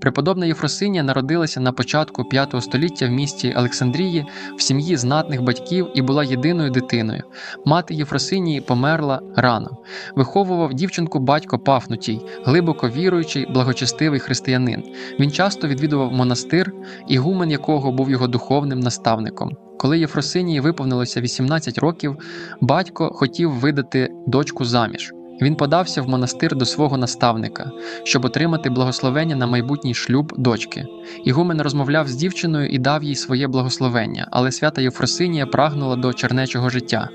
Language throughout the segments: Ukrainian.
Преподобна Єфросинія народилася на початку V століття в місті Олександрії в сім'ї знатних батьків і була єдиною дитиною. Мати Єфросинії померла рано. Виховував дівчинку батько Пафнутій, глибоко віруючий, благочестивий християнин. Він часто відвідував монастир, ігумен якого був його духовним наставником. Коли Єфросинії виповнилося 18 років, батько хотів видати дочку заміж. Він подався в монастир до свого наставника, щоб отримати благословення на майбутній шлюб дочки. Ігумен розмовляв з дівчиною і дав їй своє благословення, але свята Єфросинія прагнула до чернечого життя.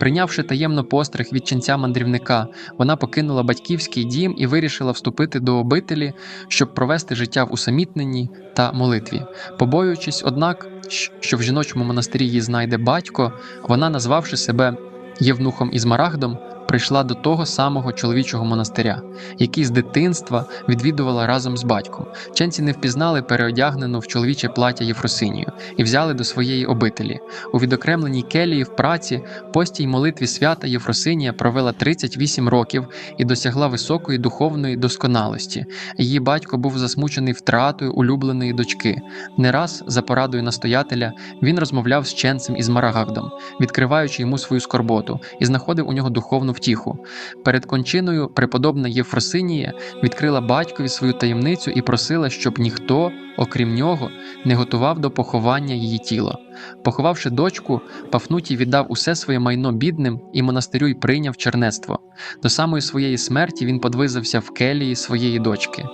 Прийнявши таємно постриг від ченця мандрівника, вона покинула батьківський дім і вирішила вступити до обителі, щоб провести життя в усамітненні та молитві. Побоюючись, однак, що в жіночому монастирі її знайде батько, вона, назвавши себе Євнухом і Змарагдом, прийшла до того самого чоловічого монастиря, який з дитинства відвідувала разом з батьком. Ченці не впізнали переодягнену в чоловіче плаття Єфросинію і взяли до своєї обителі. У відокремленій келії в праці постій молитві свята Єфросинія провела 38 років і досягла високої духовної досконалості. Її батько був засмучений втратою улюбленої дочки. Не раз, за порадою настоятеля, він розмовляв з ченцем із Марагагдом, відкриваючи йому свою скорботу, і знаходив у нього духовну втіху. Перед кончиною преподобна Єфросинія відкрила батькові свою таємницю і просила, щоб ніхто, окрім нього, не готував до поховання її тіла. Поховавши дочку, Пафнутій віддав усе своє майно бідним і монастирю й прийняв чернецтво. До самої своєї смерті він подвизався в келії своєї дочки.